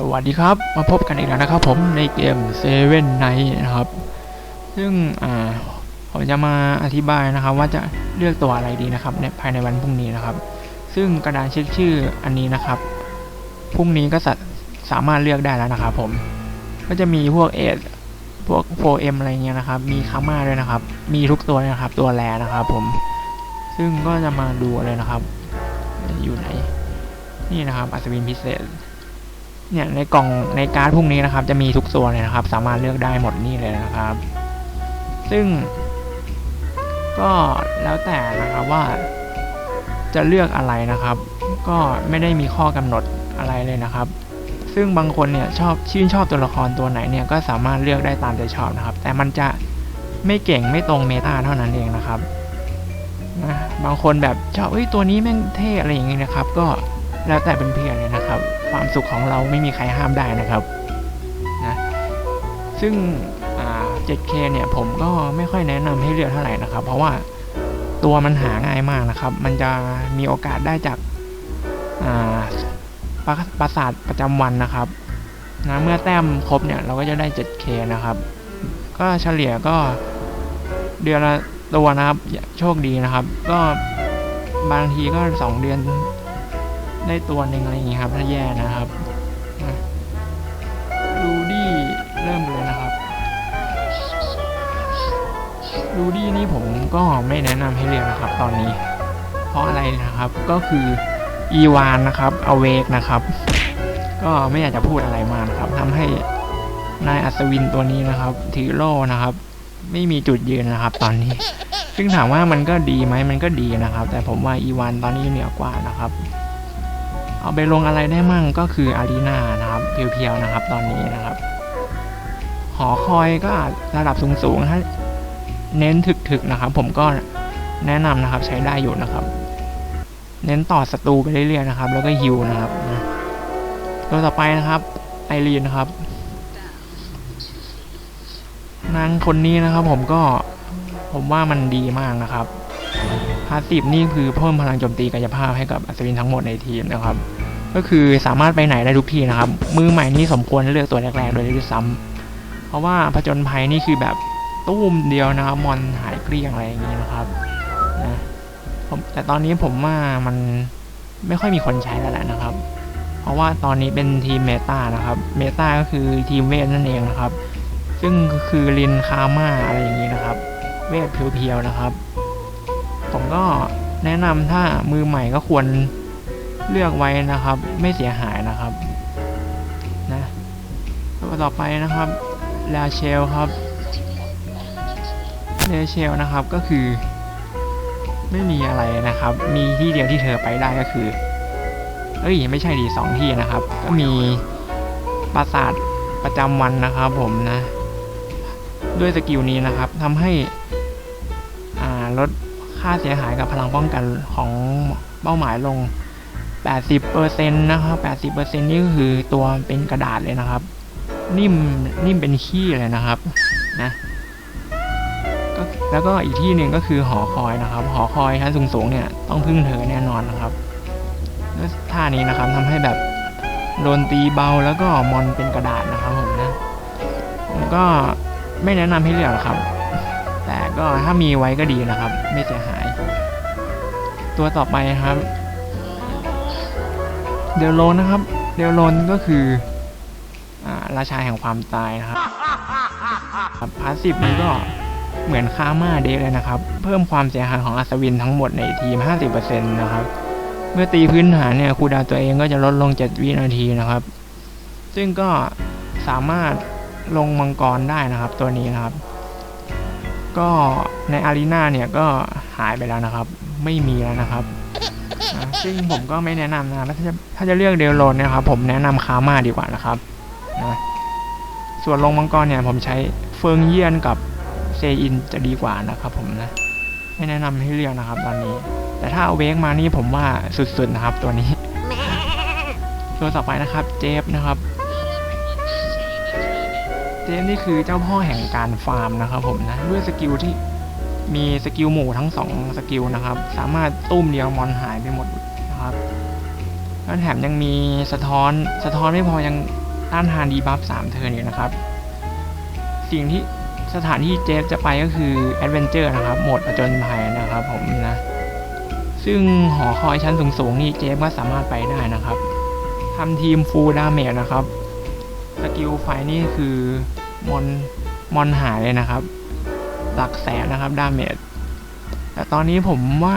สวัสดีครับ มาพบกันอีกแล้วนะครับผมในเกม Seven Night นะครับ ซึ่งอ่าผมจะมาอธิบายนะครับ ว่าจะเลือกตัวอะไรดีนะครับในภายในวันพรุ่งนี้นะครับ ซึ่งกระดานเช็คชื่ออันนี้นะครับพรุ่งนี้ก็สาสามารถเลือกได้แล้วนะครับผม ก็จะมีพวกเอทพวก 4M อะไรเงี้ยนะครับ มีคาม่าด้วยนะครับ มีทุกตัวนะครับ ตัวแรนะครับ ผม ซึ่งก็จะมาดูเลยนะครับ อยู่ไหน นี่นะครับ อัศวินพิเศษ เนี่ยในกล่องในการ์ดพวกนี้นะครับ จะมีทุกตัวเลยนะครับ สามารถเลือกได้หมดนี่เลยนะครับ ซึ่ง ก็แล้วแต่นะครับว่า จะเลือกอะไรนะครับ ก็ไม่ได้มีข้อกำหนดอะไรเลยนะครับ ซึ่งบางคนเนี่ยชอบชื่นชอบตัวละครตัวไหนเนี่ยก็สามารถเลือกได้ตามใจชอบนะครับ แต่มันจะไม่เก่งไม่ตรงเมตาเท่านั้นเองนะครับนะบางคนแบบชอบเฮ้ยตัวนี้แม่งเท่อะไรอย่างเงี้ยนะครับ ก็แล้วแต่เป็นเพื่อนเลยนะครับ ความสุขของเราไม่มีใครห้ามได้นะครับนะซึ่ง 7K เนี่ยผมก็ไม่ค่อยแนะนำให้เลือกเท่าไหร่นะครับ เพราะว่าตัวมันหาง่ายมากนะครับ มันจะมีโอกาสได้จากาปราปราสาทประจำวันนะครับนะเมื่อแต้มครบเนี่ยเราก็จะได้ 7K นะครับ ก็เฉลี่ยก็เดือนละตัวนะครับ โชคดีนะครับ ก็บางทีก็ 2 เดือน ได้ตัวหนึ่งอะไรอย่างงี้ครับ ถ้าแย่นะครับรูดี้เริ่มเลยนะครับรูดี้นี่ผมก็ไม่แนะนำให้เรียนนะครับ ตอนนี้ เพราะอะไรนะครับก็คืออีวานนะครับอเวกนะครับ ก็ไม่อยากจะพูดอะไรมากนะครับทำให้นายอัศวินตัวนี้นะครับถือโล่นะครับ ไม่มีจุดยืนนะครับ ตอนนี้ ซึ่งถามว่ามันก็ดีไหมมันก็ดีนะครับ แต่ผมว่าอีวานตอนนี้เหนือกว่านะครับ เอาไปลงอะไรได้มั่งก็คืออารีนานะครับเพียวๆนะครับ ตอนนี้นะครับ หอคอยก็ระดับสูงๆถ้าเน้นถึกๆนะครับ ผมก็แนะนำนะครับใช้ได้อยู่นะครับ เน้นต่อศัตรูไปเรื่อยๆนะครับ แล้วก็ฮิวนะครับตัวต่อไปนะครับ ไอรีนนะครับนางคนนี้นะครับ ผมก็ผมว่ามันดีมากนะครับพาสซีฟนี่คือเพิ่มพลังโจมตีกายภาพให้กับอัศวินทั้งหมดในทีมนะครับ ก็คือสามารถไปไหนได้ทุกที่นะครับ มือใหม่นี่สมควรเลือกตัวแรกๆโดยด้วยซ้ำเพราะว่าผจญภัยนี่คือแบบตู้มเดียวนะครับมอนหายเกลี้ยงอะไรอย่างนี้นะครับนะแต่ตอนนี้ผมว่ามันไม่ค่อยมีคนใช้แล้วแหละนะครับ เพราะว่าตอนนี้เป็นทีมเมตานะครับเมตาก็คือทีมเวทนั่นเองนะครับ ซึ่งก็คือลินคาม่าอะไรอย่างนี้นะครับ เวทเพียวๆนะครับ ผมก็แนะนำถ้ามือใหม่ก็ควร เลือกไว้นะครับ ไม่เสียหายนะครับนะตัวต่อไปนะครับลาเชลครับลาเชลนะครับก็คือ ไม่มีอะไรนะครับ มีที่เดียวที่เธอไปได้ก็คือ เอ้ยไม่ใช่ดีสองที่นะครับ ก็มีปราสาทประจำวันนะครับผมนะ ด้วยสกิลนี้นะครับทำให้ลดค่าเสียหายกับพลังป้องกันของเป้าหมายลง 80%นะครับ80%นี่ก็คือตัวเป็นกระดาษเลยนะครับ นิ่มนิ่มเป็นขี้เลยนะครับนะแล้วก็อีกที่หนึ่งก็คือหอคอยนะครับ หอคอยชั้นสูงๆเนี่ยต้องพึ่งเธอแน่นอนนะครับแล้วท่านี้นะครับทำให้แบบโดนตีเบาแล้วก็มอนเป็นกระดาษนะครับผมนะผมก็ไม่แนะนำให้เลือกหรอกครับ แต่ก็ถ้ามีไว้ก็ดีนะครับ ไม่เสียหาย ตัวต่อไปครับ เดลโลนนะครับ เดลโลนก็คืออราชาแห่งความตายนะครับครับพาสซีฟนี้ก็เหมือนคาม่าเดเลยนะครับ เพิ่มความเสียหายของอัศวินทั้งหมดในทีม 50%นะครับ เมื่อตีพื้นฐานเนี่ยคูดาวตัวเองก็จะลดลง 7 วินาทีนะครับ ซึ่งก็สามารถลงมังกรได้นะครับตัวนี้นะครับ ก็ในอารีนาเนี่ยก็หายไปแล้วนะครับ ไม่มีแล้วนะครับ ซึ่งผมก็ไม่แนะนำนะถ้าจะถ้าจะเลือกเดลโลนนะครับ ผมแนะนำคามาดีกว่านะครับนะส่วนลงมังกรเนี่ยผมใช้เฟิงเยียนกับเซอินจะดีกว่านะครับ ผมนะ ไม่แนะนำให้เลือกนะครับ ตอนนี้ แต่ถ้าเอาเวกมานี่ผมว่าสุดๆนะครับ ตัวนี้ตัวต่อไปนะครับ เจฟนะครับ เจมส์นี่คือเจ้าพ่อแห่งการฟาร์มนะครับ ผมนะด้วยสกิลที่ มีสกิลหมู่ทั้งสองสกิลนะครับ สามารถตุ้มเดียวมอนหายไปหมดนะครับแล้วแถมยังมีสะท้อนสะท้อนไม่พอยังต้านทานดีบัฟสามเทิร์นเองนะครับ สิ่งที่สถานที่เจฟจะไปก็คือแอดเวนเจอร์นะครับโหมดประจนภัยนะครับผมนะ ซึ่งหอคอยชั้นสูงๆนี่เจฟก็สามารถไปได้นะครับทำทีมฟูลดาเมจนะครับ สกิลไฟนี่คือมอนมอนหายเลยนะครับ หลักแสนนะครับดาเมจแต่ตอนนี้ผมว่า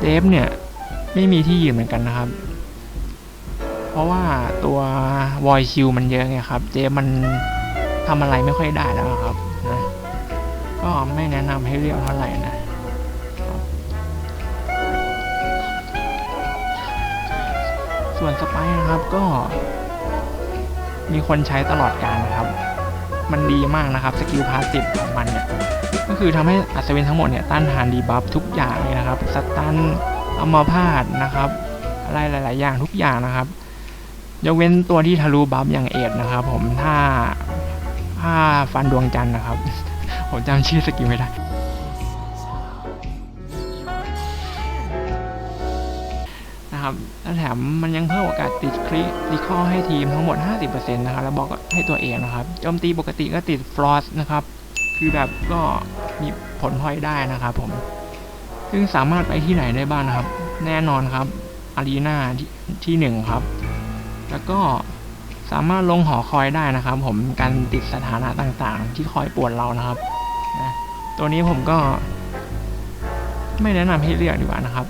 เจฟเนี่ยไม่มีที่ยืนเหมือนกันนะครับ เพราะว่าตัววอยชิลมันเยอะไงครับ เจฟมันทำอะไรไม่ค่อยได้แล้วครับนะก็ไม่แนะนำให้เลือกเท่าไหร่นะส่วนสไปนะครับก็มีคนใช้ตลอดการนะครับ มันดีมากนะครับสกิลพาสติฟของมันเนี่ยก็คือทำให้อัศวินทั้งหมดเนี่ยต้านทานดีบัฟทุกอย่างเลยนะครับสตันอัมพาดนะครับ อะไรหลาย ๆ อย่างทุกอย่างนะครับยกเว้นตัวที่ทะลุบัฟอย่างเอ็ดนะครับ ผมถ้าถ้าฟันดวงจันทร์นะครับ ผมจำชื่อสกิลไม่ได้ นะครับและแถมมันยังเพิ่มโอกาสติดคริติคอให้ทีมทั้งหมด 50%นะครับแล้วบอกให้ตัวเองนะครับโจมตีปกติก็ติดฟลอสนะครับคือแบบก็มีผลพลอยได้นะครับผมซึ่งสามารถไปที่ไหนได้บ้างนะครับ แน่นอนครับอารีนาที่ที่หนึ่งครับ แล้วก็สามารถลงหอคอยได้นะครับ ผมการติดสถานะต่างๆ ที่คอยป่วนเรานะครับนะตัวนี้ผมก็ ไม่แนะนำให้เลือกดีกว่านะครับ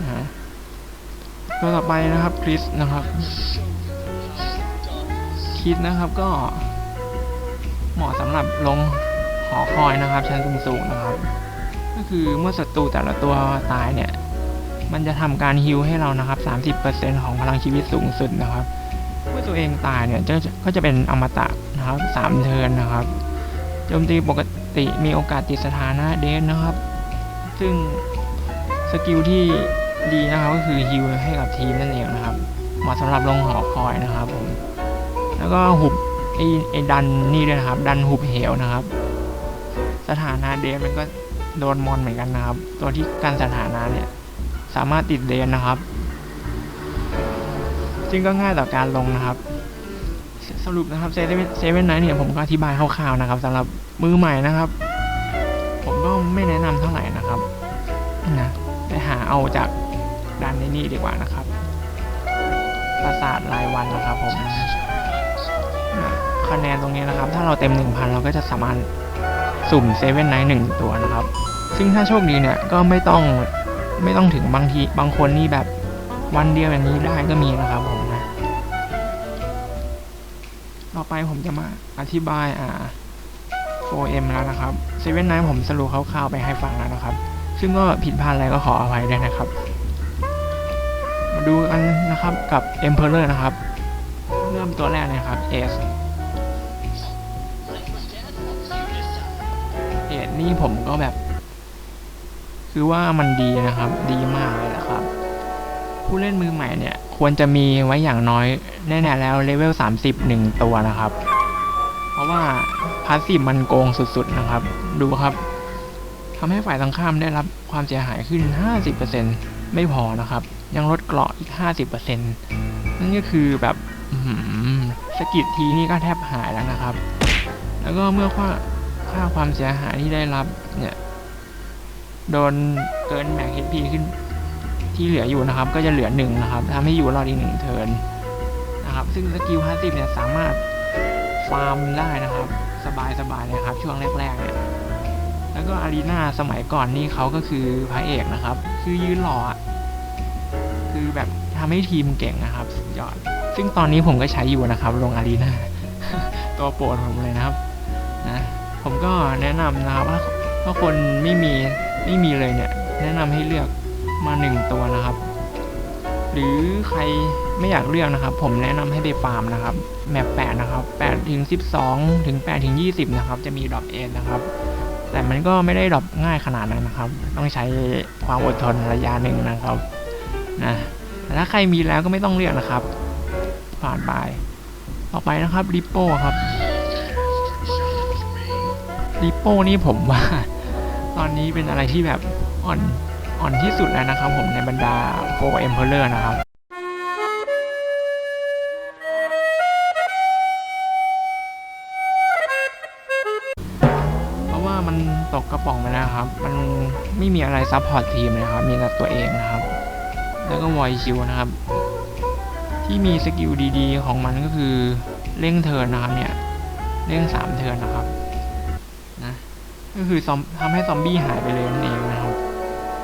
นะ ตัวต่อไปนะครับคริสนะครับคริสนะครับก็เหมาะสำหรับลงหอคอยนะครับ ชั้นสูงๆนะครับ ก็คือเมื่อศัตรูแต่ละตัวตายเนี่ย มันจะทำการฮิลให้เรานะครับ 30%ของพลังชีวิตสูงสุดนะครับ เมื่อตัวเองตายเนี่ยจะก็จะเป็นอมตะนะครับ3เทิร์นนะครับโจมตีปกติมีโอกาสติดสถานะเดนนะครับ ซึ่งสกิลที่ ดีนะครับก็คือฮิลให้กับทีมนั่นเองนะครับมาะสำหรับลงหอคอยนะครับผมแล้วก็หุบไอ้ไอ้ดันนี่ด้วยนะครับ ดันหุบเหวนะครับ สถานะเดนมันก็โดนมอนเหมือนกันนะครับ ตัวที่กันสถานะเนี่ยสามารถติดเดนนะครับ ซึ่งก็ง่ายต่อการลงนะครับ สรุปนะครับเซเว่นเซเว่นไนเนี่ยผมก็อธิบายคร่าวๆนะครับสำหรับมือใหม่นะครับ ผมก็ไม่แนะนำเท่าไหร่นะครับนะไปหาเอาจาก ด้านนี้ดีกว่านะครับ ประสาทรายวันนะครับผมคะแนนตรงนี้นะครับ ถ้าเราเต็ม 1,000 เราก็จะสามารถสุ่มเซเว่นไนท์หนึ่งตัวนะครับ ซึ่งถ้าโชคดีเนี่ยก็ไม่ต้องไม่ต้องถึงบางทีบางคนนี่แบบวันเดียวอย่างนี้ได้ก็มีนะครับผมนะ ต่อไปผมจะมาอธิบายอ่า 4M แล้วนะครับเซเว่นไนท์ผมสรุปคร่าวๆไปให้ฟังแล้วนะครับ ซึ่งก็ผิดพลาดอะไรก็ขออภัยด้วยนะครับ ดูกันนะครับกับ Emperor นะครับ เริ่มตัวแรกเลยครับ S เอ็ดนี่ผมก็แบบ คือว่ามันดีนะครับ ดีมากเลยนะครับ ผู้เล่นมือใหม่เนี่ย ควรจะมีไว้อย่างน้อยแน่ๆแล้วเลเวล 30หนึ่งตัวนะครับ เพราะว่าพาสซีฟมันโกงสุดๆนะครับ ดูครับทำให้ฝ่ายตรงข้ามได้รับความเสียหายขึ้น 50%ไม่พอนะครับ ยังลดเกราะอีก 50%นั่นก็คือแบบสกิดทีนี่ก็แทบหายแล้วนะครับ แล้วก็เมื่อค่าค่าความเสียหายที่ได้รับเนี่ย โดนเกินแม็ก HP ขึ้นที่เหลืออยู่นะครับ ก็จะเหลือหนึ่งนะครับทำให้อยู่รอดอีกหนึ่งเทิร์นนะครับ ซึ่งสกิลพาสซีฟเนี่ยสามารถฟาร์มได้นะครับ สบายๆเลยครับ ช่วงแรกๆเนี่ยแล้วก็อารีนาสมัยก่อนนี่เขาก็คือพระเอกนะครับ คือยืนหล่ออะ คือแบบทำให้ทีมเก่งนะครับสุดยอด ซึ่งตอนนี้ผมก็ใช้อยู่นะครับลงอารีนาตัวโปรดผมเลยนะครับนะผมก็แนะนำนะครับว่าถ้าคนไม่มีไม่มีเลยเนี่ย แนะนำให้เลือกมาหนึ่งตัวนะครับ หรือใครไม่อยากเลือกนะครับ ผมแนะนำให้ไปฟาร์มนะครับ แมป8นะครับ8ถึง12ถึง8ถึง20นะครับ จะมีดรอปเอนนะครับ แต่มันก็ไม่ได้ดรอปง่ายขนาดนั้นนะครับ ต้องใช้ความอดทนระยะหนึ่งนะครับ นะแต่ถ้าใครมีแล้วก็ไม่ต้องเรียกนะครับ ผ่านไป ต่อไปนะครับริปโป้ครับริปโป้นี่ผมว่า ตอนนี้เป็นอะไรที่แบบอ่อนอ่อนที่สุดแล้วนะครับผมในบรรดาโฟเอ็มเพลเลอร์นะครับมันตกกระป๋องไปแล้วครับ มันไม่มีอะไรซัพพอร์ตทีมเลยครับ มีแต่ตัวเองนะครับ แล้วก็วอยคิวนะครับ ที่มีสกิลดีๆ ของมันก็คือเร่งเทิร์นนะครับเนี่ยเร่งสามเทิร์นนะครับนะก็คือซอมทำให้ซอมบี้หายไปเลยนั่นเองนะครับ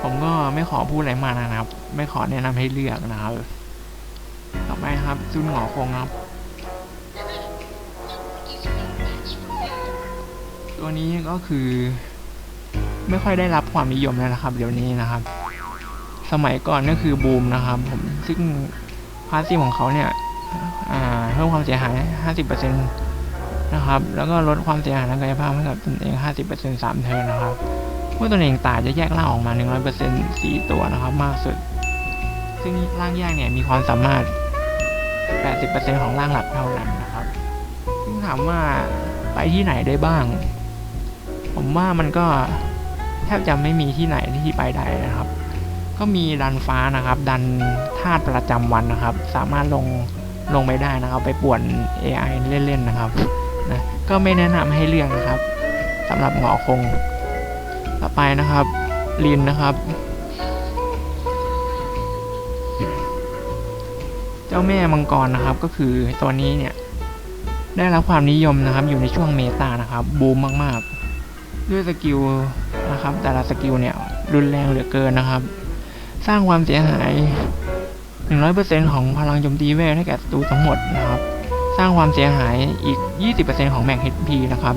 ผมก็ไม่ขอพูดอะไรมากนะครับ ไม่ขอแนะนำให้เลือกนะครับ ต่อไปครับซุนหงอคงครับตัวนี้ก็คือไม่ค่อยได้รับความนิยมแล้วนะครับ เดี๋ยวนี้นะครับ สมัยก่อนก็คือบูมนะครับผมซึ่งพาสซีฟของเขาเนี่ยเพิ่มความเสียหาย 50%นะครับ แล้วก็ลดความเสียหายทางกายภาพให้กับตนเอง 50% 3 เทิร์นนะครับเมื่อตนเองตายจะแยกร่างออกมา 100% 4 ตัวนะครับ มากสุด ซึ่งร่างแยกเนี่ยมีความสามารถ 80%ของร่างหลักเท่านั้นนะครับ ซึ่งถามว่าไปที่ไหนได้บ้าง ผมว่ามันก็แทบจะไม่มีที่ไหนที่ไปได้นะครับ ก็มีดันฟ้านะครับ ดันธาตุประจำวันนะครับ สามารถลงลงไปได้นะครับ ไปป่วน AI เล่นๆนะครับนะก็ไม่แนะนำให้เลือกนะครับสำหรับหงอคง ต่อไปนะครับลินนะครับ เจ้าแม่มังกรนะครับ ก็คือตัวนี้เนี่ยได้รับความนิยมนะครับ อยู่ในช่วงเมตานะครับบูมมากๆ ด้วยสกิลนะครับ แต่ละสกิลเนี่ยรุนแรงเหลือเกินนะครับ สร้างความเสียหาย 100%ของพลังโจมตีเวทให้แก่ศัตรูทั้งหมดนะครับ สร้างความเสียหายอีก 20%ของแม็ก HP นะครับ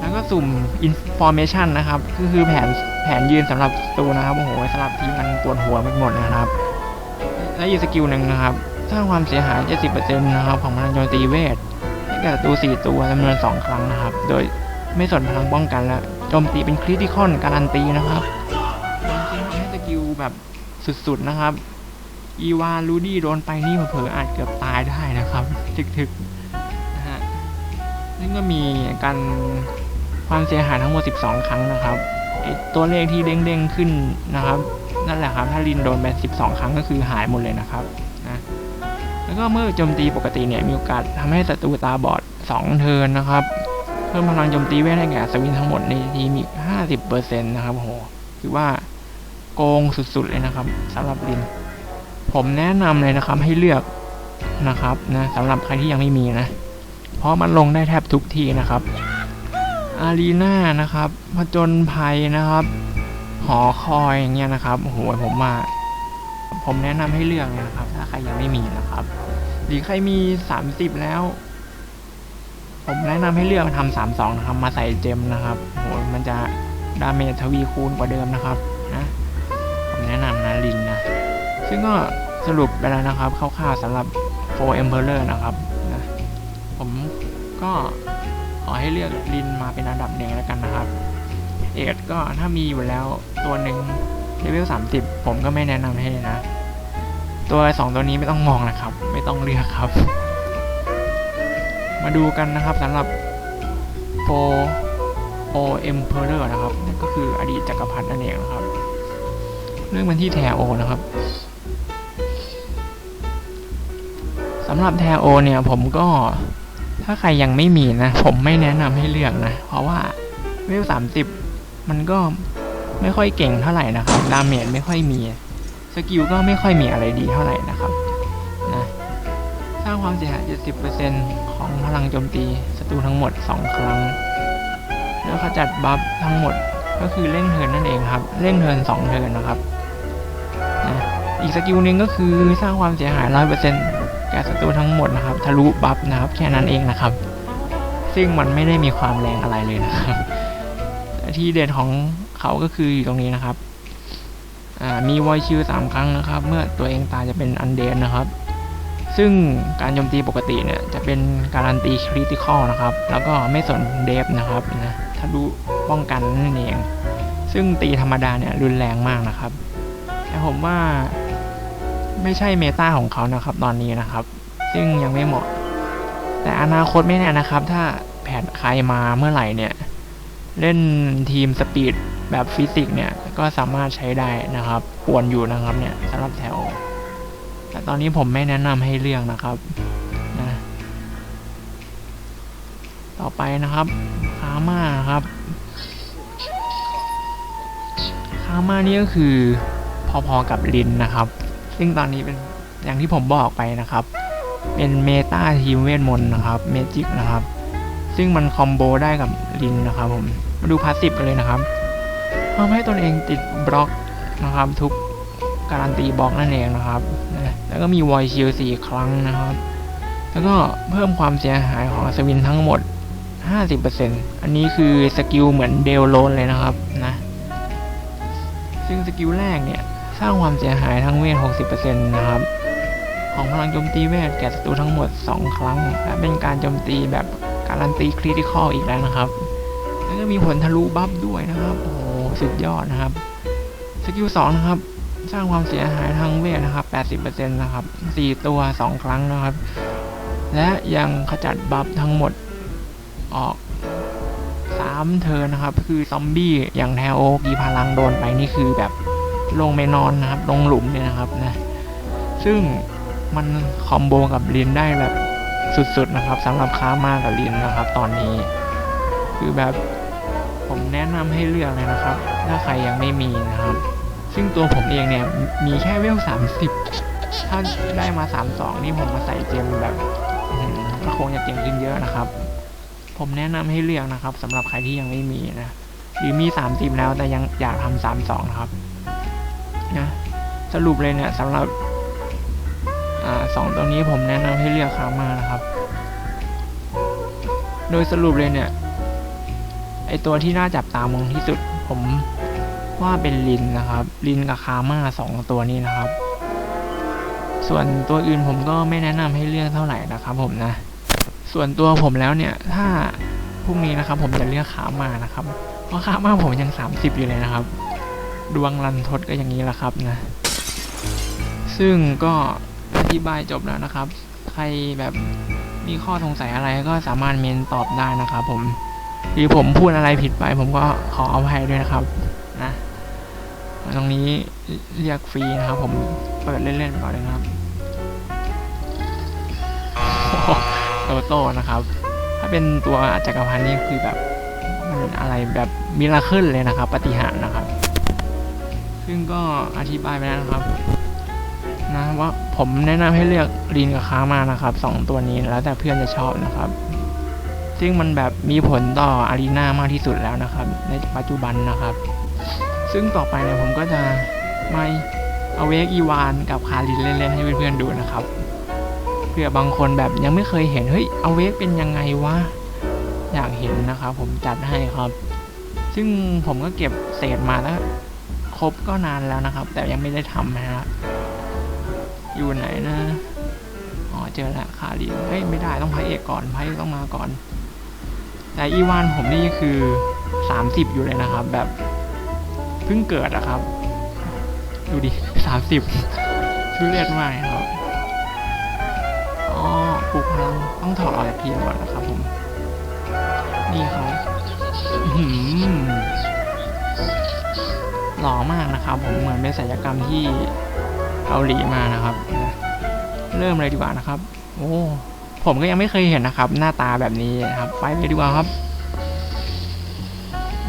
แล้วก็สุ่ม Information นะครับ ก็คือแผนแผนยืนสำหรับศัตรูนะครับ โอ้โหสำหรับทีมมันปวดหัวไปหมดนะครับ และอีกสกิลหนึ่งนะครับ สร้างความเสียหาย 70%นะครับของพลังโจมตีเวทให้แก่ศัตรู4ตัวจำนวน 2 ครั้งนะครับ โดยไม่สนพลังป้องกันและโจมตีเป็นคริติคอนการันตีนะครับจริงๆทำให้สกิลแบบ สุดๆนะครับ อีวาลูดี้โดนไปนี่เผลออาจเกือบตายได้นะครับถึกๆนะฮะซึ่งก็มีการความเสียหายทั้งหมด 12 ครั้งนะครับตัวเลขที่เด้งๆขึ้นนะครับ นั่นแหละครับถ้าลินโดนไป12 ครั้งก็คือหายหมดเลยนะครับนะแล้วก็เมื่อโจมตีปกติเนี่ยมีโอกาสทำให้ศัตรูตาบอด 2 เทิร์นนะครับ เพิ่มพลังโจมตีเวทให้แก่สวินทั้งหมดในทีมอีก 50%นะครับโหถือว่า โกงสุดๆเลยนะครับสำหรับลิน ผมแนะนำเลยนะครับให้เลือกนะครับนะสำหรับใครที่ยังไม่มีนะ เพราะมันลงได้แทบทุกทีนะครับ อารีนานะครับผจญภัยนะครับ หอคอยอย่างเงี้ยนะครับโอ้โหผมว่าผมแนะนำให้เลือกนะครับ ถ้าใครยังไม่มีนะครับ หรือใครมี30แล้ว ผมแนะนำให้เลือกมาทำสามสองนะครับ มาใส่เจมนะครับโหมันจะดาเมจทวีคูณกว่าเดิมนะครับ แนะนำนะลินนะ ซึ่งก็สรุปไปแล้วนะครับคร่าวๆสำหรับ4 Emperor นะครับนะผมก็ขอให้เลือกลินมาเป็นอันดับหนึ่งแล้วกันนะครับ เอ็ดก็ถ้ามีอยู่แล้วตัวหนึ่งเลเวล30 ผมก็ไม่แนะนำให้นะ ตัวสองตัวนี้ไม่ต้องมองนะครับ ไม่ต้องเลือกครับ มาดูกันนะครับสำหรับ4 O Emperor นะครับนั่นก็คืออดีตจักรพรรดินั่นเองนะครับ เรื่องมันที่แทโอนะครับสำหรับแทโอเนี่ยผมก็ถ้าใครยังไม่มีนะ ผมไม่แนะนำให้เลือกนะ เพราะว่าเวลสามสิบมันก็ไม่ค่อยเก่งเท่าไหร่นะครับ ดาเมจไม่ค่อยมี สกิลก็ไม่ค่อยมีอะไรดีเท่าไหร่นะครับนะสร้างความเสียหาย 70%ของพลังโจมตีศัตรูทั้งหมด 2 ครั้ง แล้วขจัดบัฟทั้งหมดก็คือเร่งเทินนั่นเองครับเร่งเทิน2เทินนะครับ อีกสกิลหนึ่งก็คือสร้างความเสียหาย100%แก่ศัตรูทั้งหมดนะครับทะลุบัฟนะครับแค่นั้นเองนะครับ ซึ่งมันไม่ได้มีความแรงอะไรเลยนะครับที่เด่นของเขาก็คืออยู่ตรงนี้นะครับมีวอยชิลสามครั้งนะครับ เมื่อตัวเองตายจะเป็นอันเดนนะครับ ซึ่งการโจมตีปกติเนี่ยจะเป็นการันตีคริติคอลนะครับ แล้วก็ไม่สนเดฟนะครับนะทะลุป้องกันนั่นเอง ซึ่งตีธรรมดาเนี่ยรุนแรงมากนะครับ แต่ผมว่า ไม่ใช่เมตาของเขานะครับตอนนี้นะครับ ซึ่งยังไม่เหมาะ แต่อนาคตไม่แน่นะครับ ถ้าแผนใครมาเมื่อไหร่เนี่ย เล่นทีมสปีดแบบฟิสิกส์เนี่ย ก็สามารถใช้ได้นะครับปวนอยู่นะครับเนี่ยสำหรับแถว แต่ตอนนี้ผมไม่แนะนำให้เลือกนะครับนะต่อไปนะครับคาม่าครับคามานี่ก็คือพอๆกับลินนะครับ ซึ่งตอนนี้เป็นอย่างที่ผมบอกไปนะครับ เป็นเมตาทีมเวทมนต์นะครับเมจิกนะครับ ซึ่งมันคอมโบได้กับลินนะครับผม มาดูพาสซีฟกันเลยนะครับทำให้ตนเองติดบล็อกนะครับ ทุกการันตีบล็อกนั่นเองนะครับ แล้วก็มีวอยชิลสี่ครั้งนะครับ แล้วก็เพิ่มความเสียหายของอัศวินทั้งหมด 50%อันนี้คือสกิลเหมือนเดลโลนเลยนะครับนะ ซึ่งสกิลแรกเนี่ย สร้างความเสียหายทั้งเวท 60%นะครับ ของพลังโจมตีเวทแก่ศัตรูทั้งหมด 2 ครั้ง และเป็นการโจมตีแบบการันตีคริติคอลอีกแล้วนะครับ แล้วก็มีผลทะลุบัฟด้วยนะครับ โอ้โห สุดยอดนะครับ สกิล2นะครับ สร้างความเสียหายทางเวทนะครับ 80%นะครับ 4 ตัว 2 ครั้งนะครับ และยังขจัดบัฟทั้งหมดออก3เทิร์นนะครับ คือซอมบี้อย่างแทโอกีพลังโดนไปนี่คือแบบ ลงไปนอนนะครับ ลงหลุมเลยนะครับนะ ซึ่งมันคอมโบกับลินได้แบบสุดๆนะครับสำหรับค้ามากับลินนะครับ ตอนนี้ คือแบบผมแนะนำให้เลือกเลยนะครับ ถ้าใครยังไม่มีนะครับ ซึ่งตัวผมเองเนี่ยมีแค่เวล 30 ถ้าได้มา 32 นี่ผมมาใส่เจมแบบอื้อหือก็คงจะเก่งขึ้นเยอะนะครับ ผมแนะนำให้เลือกนะครับสำหรับใครที่ยังไม่มีนะหรือมี 30 แล้วแต่ยังอยากทำ32 นะครับ รุปเลยเนี่ยสำหรับอสองตัวนี้ผมแนะนำให้เลือกคามานะครับ โดยสรุปเลยเนี่ยไอตัวที่น่าจับตามองที่สุด ผมว่าเป็นลินนะครับ ลินกับคามาสองตัวนี้นะครับ ส่วนตัวอื่นผมก็ไม่แนะนำให้เลือกเท่าไหร่นะครับ ผมนะ ส่วนตัวผมแล้วเนี่ยถ้าพรุ่งนี้นะครับ ผมจะเลือกขามานะครับ เพราะขามาผมยัง 30 อยู่เลยนะครับ ดวงรันทดก็อย่างนี้แหละครับนะ ซึ่งก็อธิบายจบแล้วนะครับ ใครแบบมีข้อสงสัยอะไรก็สามารถเมนตอบได้นะครับผมหรือผมพูดอะไรผิดไป ผมก็ขออภัยด้วยนะครับนะตรงนี้เรียกฟรีนะครับผมเปิดเล่นๆไปก่อนเลยนะครับโตโต้นะครับ ถ้าเป็นตัวจักรพันนี่คือแบบมันอะไรแบบมิราเคิลเลยนะครับ ปฏิหารนะครับ ซึ่งก็อธิบายไปแล้วนะครับ นะว่าผมแนะนำให้เลือกลีนกับค้ามานะครับสองตัวนี้แล้วแต่เพื่อนจะชอบนะครับ ซึ่งมันแบบมีผลต่ออารีนามากที่สุดแล้วนะครับ ในปัจจุบันนะครับ ซึ่งต่อไปเนี่ยผมก็จะไมาเอาเวกอีวานกับคารินเล่นๆให้เพื่อนๆดูนะครับเผื่อบางคนแบบยังไม่เคยเห็นเฮ้ยเอาเวกเป็นยังไงวะอยากเห็นนะครับ ผมจัดให้ครับ ซึ่งผมก็เก็บเศษมาแล้วครบก็นานแล้วนะครับ แต่ยังไม่ได้ทำนะฮะ อยู่ไหนนะ อ๋อเจอแล้วคารินเฮ้ยไม่ได้ต้องพระเอกก่อนพระเอกต้องมาก่อน แต่อีวานผมนี่คือสามสิบอยู่เลยนะครับ แบบเพิ่งเกิดอะครับ ดูดิสามสิบทุเรศมากครับ อ๋อปลุกพลังต้องถอดออกจากทีมก่อนนะครับผม นี่ครับอื้อหือหล่อมากนะครับผมเหมือนเป็นศัลยกรรมที่ เกาหลีมานะครับ เริ่มเลยดีกว่านะครับ โอ้ผมก็ยังไม่เคยเห็นนะครับ หน้าตาแบบนี้นะครับ ไปเลยดีกว่าครับ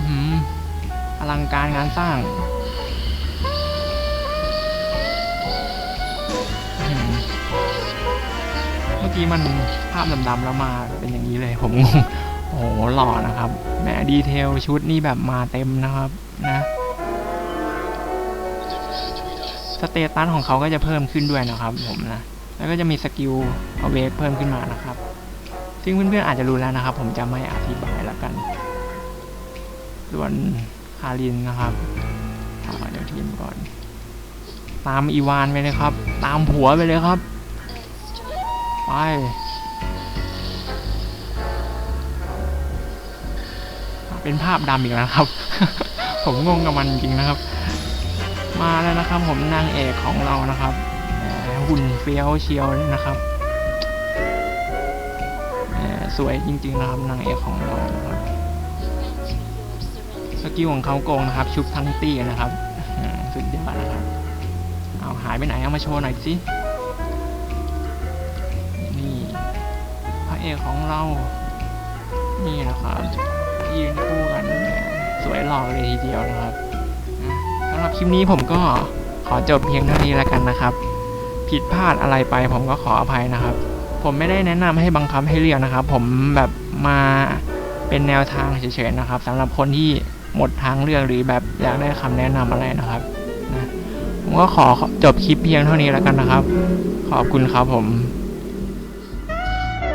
อืมอลังการงานสร้างเมื่อกี้มันภาพดำๆแล้วมาเป็นอย่างนี้เลย ผมงง โอ้โหหล่อนะครับแหมดีเทลชุดนี่แบบมาเต็มนะครับ นะ สเตตัสของเขาก็จะเพิ่มขึ้นด้วยนะครับผมนะ แล้วก็จะมีสกิลเอาเวกเพิ่มขึ้นมานะครับ ซึ่งเพื่อนๆอาจจะรู้แล้วนะครับ ผมจะไม่อธิบายแล้วกัน ส่วนคารินนะครับเอาเดี๋ยวทีมก่อน ตามอีวานไปเลยครับ ตามผัวไปเลยครับ ไปเป็นภาพดำอีกแล้วครับ ผมงงกับมันจริงนะครับ มาแล้วนะครับ ผมนางเอกของเรานะครับหุ่นเฟี้ยวเชียวนะครับสวยจริงๆนะครับนางเอกของเราครับสกิลของเขาโกงนะครับ ชุบทั้งตี้นะครับสุดยอดนะครับเอาหายไปไหนเอามาโชว์หน่อยสินี่พระเอกของเรา นี่นะครับยืนคู่กันสวยหล่อเลยทีเดียวนะครับำหรับคลิปนี้ผมก็ขอจบเพียงเท่านี้แล้วกันนะครับ ผิดพลาดอะไรไปผมก็ขออภัยนะครับ ผมไม่ได้แนะนำให้บังคับให้เลือกนะครับ ผมแบบมาเป็นแนวทางเฉยๆนะครับสำหรับคนที่หมดทางเลือกหรือแบบอยากได้คำแนะนำอะไรนะครับนะผมก็ขอจบคลิปเพียงเท่านี้แล้วกันนะครับ ขอบคุณครับผม